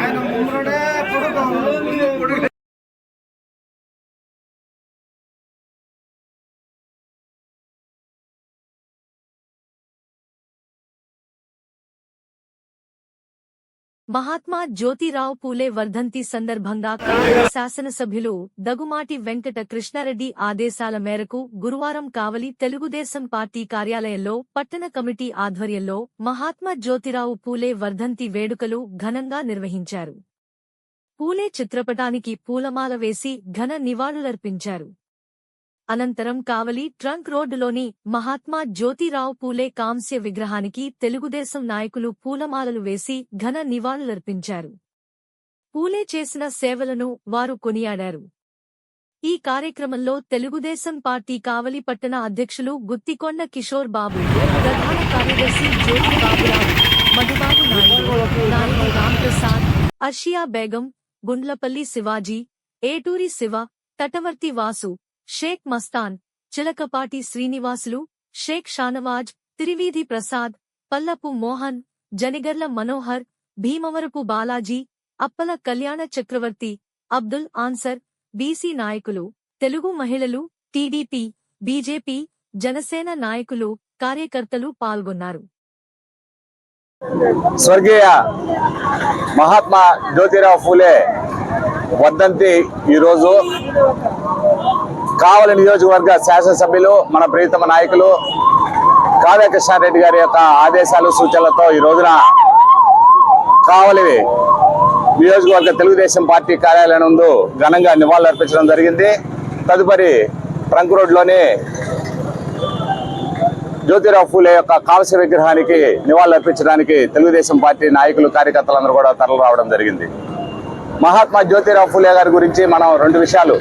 ఆయన ముందుడే పొడుగు మహాత్మా జ్యోతిరావు పూలే వర్ధంతి సందర్భంగా కావలి శాసనసభ్యులు దగుమాటి వెంకట కృష్ణారెడ్డి ఆదేశాల మేరకు గురువారం కావలి తెలుగుదేశం పార్టీ కార్యాలయంలో పట్టణ కమిటీ ఆధ్వర్యంలో మహాత్మా జ్యోతిరావు పూలే వర్ధంతి వేడుకలు ఘనంగా నిర్వహించారు. పూలే చిత్రపటానికి పూలమాల వేసి ఘన నివాళులర్పించారు. అనంతరం కావలి ట్రంక్ రోడ్డులోని మహాత్మా జ్యోతిరావు పూలే కాంస్య విగ్రహానికి తెలుగుదేశం నాయకులు పూలమాలలు వేసి ఘన నివాళులర్పించారు. పూలే చేసిన సేవలను వారు కొనియాడారు. ఈ కార్యక్రమంలో తెలుగుదేశం పార్టీ కావలి పట్టణ అధ్యక్షులు గుత్తికొండ కిషోర్ బాబు ప్రధాన కార్యదర్శి జ్యోతి బాబురావు మధుబాబు నాయుడు నాయుడు రాంప్రసాద్ అర్షియా బేగం గుండ్లపల్లి శివాజీ ఏటూరి శివ తటవర్తి వాసు షేక్ మస్తాన్ చిలకపాటి శ్రీనివాసులు షేక్ షానవాజ్ తిరివీధి ప్రసాద్ పల్లపు మోహన్ జనిగర్ల మనోహర్ భీమవరపు బాలాజీ అప్పల కళ్యాణ చక్రవర్తి అబ్దుల్ ఆన్సర్ బీసీ నాయకులు తెలుగు మహిళలు టీడీపీ బీజేపీ జనసేన నాయకులు కార్యకర్తలు పాల్గొన్నారు. స్వర్గీయ మహాత్మా జ్యోతిరావు ఫూలే వర్ధంతి ఈరోజు. కావలి నియోజకవర్గ శాసనసభ్యులు మన ప్రియతమ నాయకులు కావ్యకృష్ణారెడ్డి గారి యొక్క ఆదేశాలు సూచనలతో ఈ రోజున కావలి నియోజకవర్గ తెలుగుదేశం పార్టీ కార్యాలయం ముందు ఘనంగా నివాళులర్పించడం జరిగింది. తదుపరి ట్రంక్ రోడ్లోని జ్యోతిరావు ఫూలే యొక్క కాంస్య విగ్రహానికి నివాళులర్పించడానికి తెలుగుదేశం పార్టీ నాయకులు కార్యకర్తలందరూ కూడా తరలి రావడం జరిగింది. మహాత్మా జ్యోతిరావు ఫూలే గారి గురించి మనం రెండు విషయాలు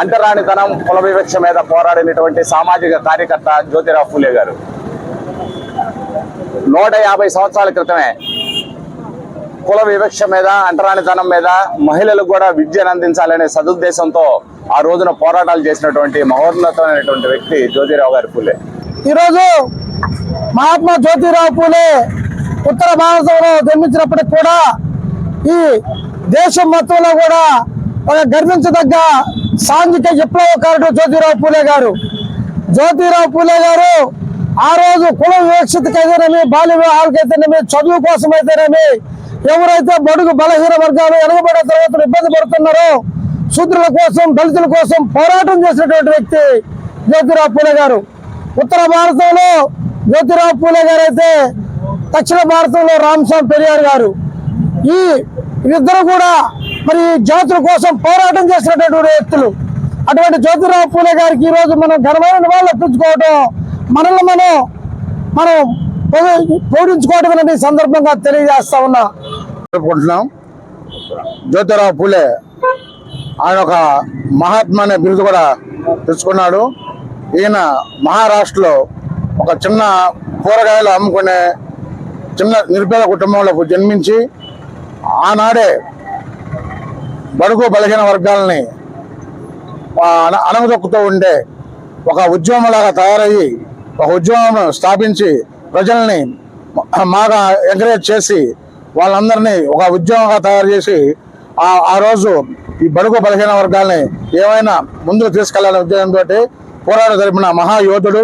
అంటరానితనం కుల వివక్ష మీద పోరాడినటువంటి సామాజిక కార్యకర్త జ్యోతిరావు ఫూలే గారు. నూట యాభై సంవత్సరాల క్రితమే కుల వివక్ష మీద అంటరానితనం మీద మహిళలకు కూడా విద్యను అందించాలనే సదుద్దేశంతో ఆ రోజున పోరాటాలు చేసినటువంటి మహోన్నతమైనటువంటి వ్యక్తి జ్యోతిరావు గారి ఫూలే. ఈరోజు మహాత్మా జ్యోతిరావు పూలే ఉత్తర భారతంలో జన్మించినప్పటికి కూడా ఈ దేశం మొత్తంలో కూడా ఒక గర్వించదగ్గ సాంఘిక విప్లవకారుడు జ్యోతిరావు పూలే గారు. జ్యోతిరావు పూలే గారు ఆ రోజు కుల వివక్షతకైతేనేమి బాల్య వివాహాలకైతేనేమి చదువు కోసం అయితేనేమి ఎవరైతే బడుగు బలహీన వర్గాలు వెనకబడే తర్వాత ఇబ్బంది పడుతున్నారో శూద్రుల కోసం దళితుల కోసం పోరాటం చేసినటువంటి వ్యక్తి జ్యోతిరావు పూలే గారు. ఉత్తర భారతంలో జ్యోతిరావు పూలే గారు అయితే దక్షిణ భారతంలో రామ్స్వామి పెరియార్ గారు. ఈ ఇద్దరు కూడా మరి జాతుల కోసం పోరాటం చేసినటువంటి వ్యక్తులు. అటువంటి జ్యోతిరావు పూలే గారికి ఈ రోజు మనం ఘనమైన నివాళులు అర్పించుకోవడం మనల్ని మనం మనం పౌ- అనే అనేది సందర్భంగా తెలియజేస్తా ఉన్నా. జరుపుకుంటున్నాం జ్యోతిరావు పూలే ఆయన ఒక మహాత్మా అనే బిరుదు కూడా తెచ్చుకున్నాడు. ఈయన మహారాష్ట్రలో ఒక చిన్న కూరగాయలు అమ్ముకునే చిన్న నిర్పేద కుటుంబంలో జన్మించి ఆనాడే బడుగు బలహీన వర్గాలని అణ- అణగదొక్కుతూ ఉండే ఒక ఉద్యమంలాగా తయారయ్యి ఒక ఉద్యమం స్థాపించి ప్రజల్ని బాగా ఎంకరేజ్ చేసి వాళ్ళందరినీ ఒక ఉద్యమంగా తయారు చేసి ఆ ఆ రోజు ఈ బడుగు బలహీన వర్గాల్ని ఏమైనా ముందుకు తీసుకెళ్ళాలనే ఉద్దేశంతో పోరాట జరిపిన మహాయోధుడు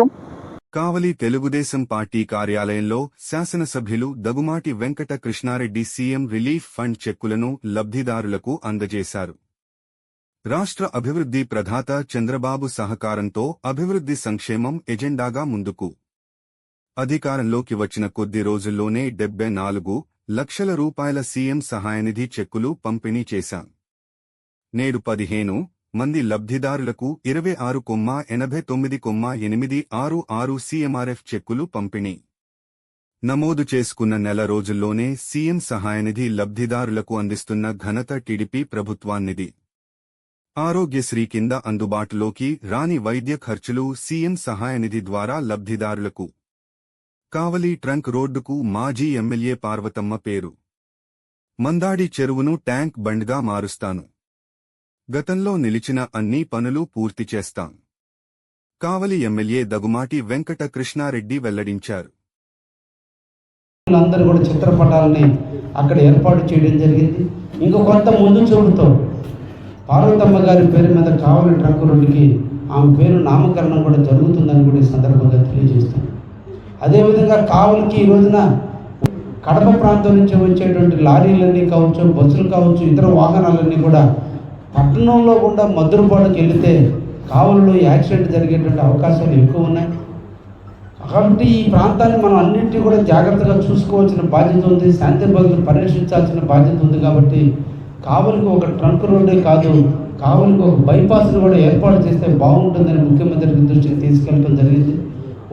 కావలి తెలుగుదేశం పార్టీ కార్యాలయంలో శాసనసభ్యులు Dagumati Venkata Krishna Reddy CM relief fund చెక్కులను లబ్ధిదారులకు అందజేశారు. రాష్ట్ర అభివృద్ధి ప్రధాత చంద్రబాబు సహకారంతో అభివృద్ధి సంక్షేమం ఎజెండాగా ముందుకు అధికారంలోకి వచ్చిన కొద్ది రోజుల్లోనే డెబ్బై నాలుగు లక్షల రూపాయల సీఎం సహాయనిధి చెక్కులు పంపిణీ చేశాం. నేడు పదిహేను మంది లబ్ధిదారులకు ఇరవై ఆరు కొమ్మ ఎనభై తొమ్మిది కొమ్మ ఎనిమిది ఆరు ఆరు సీఎంఆర్ఎఫ్ చెక్కులు పంపిణీ. నమోదు చేసుకున్న నెల రోజుల్లోనే సీఎం సహాయనిధి లబ్ధిదారులకు అందిస్తున్న ఘనత టీడీపీ ప్రభుత్వాన్నిది. ఆరోగ్యశ్రీ కింద అందుబాటులోకి రాని వైద్య ఖర్చులు సీఎం సహాయనిధి ద్వారా లబ్ధిదారులకు. కావలి ట్రంక్ రోడ్డుకు మాజీ ఎమ్మెల్యే పార్వతమ్మ పేరు. మందాడి చెరువును ట్యాంక్ బండ్గా మారుస్తాను. గతంలో నిలిచిన అన్ని పనులు పూర్తి చేస్తాం. కావలి ఎమ్మెల్యే దగుమాటి వెంకట కృష్ణారెడ్డి వెల్లడించారు. అందరూ కూడా చిత్రపటాలని అక్కడ ఏర్పాటు చేయడం జరిగింది. ఇంకో కొంత ముందు చూపుతో పార్వతమ్మ గారి పేరు మీద కావలి ట్రక్ రెండుకి ఆమె పేరు నామకరణం కూడా జరుగుతుందని కూడా ఈ సందర్భంగా తెలియజేస్తాం. అదేవిధంగా కావలికి ఈ రోజున కడప ప్రాంతం నుంచి వచ్చేటువంటి లారీలన్నీ కావచ్చు బస్సులు కావచ్చు ఇతర వాహనాలన్నీ కూడా పట్టణంలో కూడా మధురపాడుకి వెళితే కావలిలో యాక్సిడెంట్ జరిగేటువంటి అవకాశాలు ఎక్కువ ఉన్నాయి. కాబట్టి ఈ ప్రాంతాన్ని మనం అన్నింటినీ కూడా జాగ్రత్తగా చూసుకోవాల్సిన బాధ్యత ఉంది. శాంతి భద్రతను పరిరక్షించాల్సిన బాధ్యత ఉంది కాబట్టి కావలికి ఒక ట్రంక్ రోడ్డే కాదు కావలికి ఒక బైపాస్ను కూడా ఏర్పాటు చేస్తే బాగుంటుందని ముఖ్యమంత్రి దృష్టికి తీసుకెళ్ళడం జరిగింది.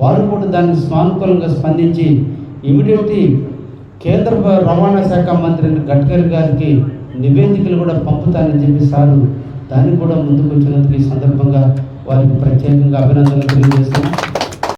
వారు కూడా దాన్ని సానుకూలంగా స్పందించి ఇమీడియట్లీ కేంద్ర రవాణా శాఖ మంత్రి గడ్కరీ గారికి నివేదికలు కూడా పంపుతానని చెప్పి సారు దానికి కూడా ముందుకు వచ్చినందుకు ఈ సందర్భంగా వారికి ప్రత్యేకంగా అభినందనలు తెలియజేస్తున్నాం.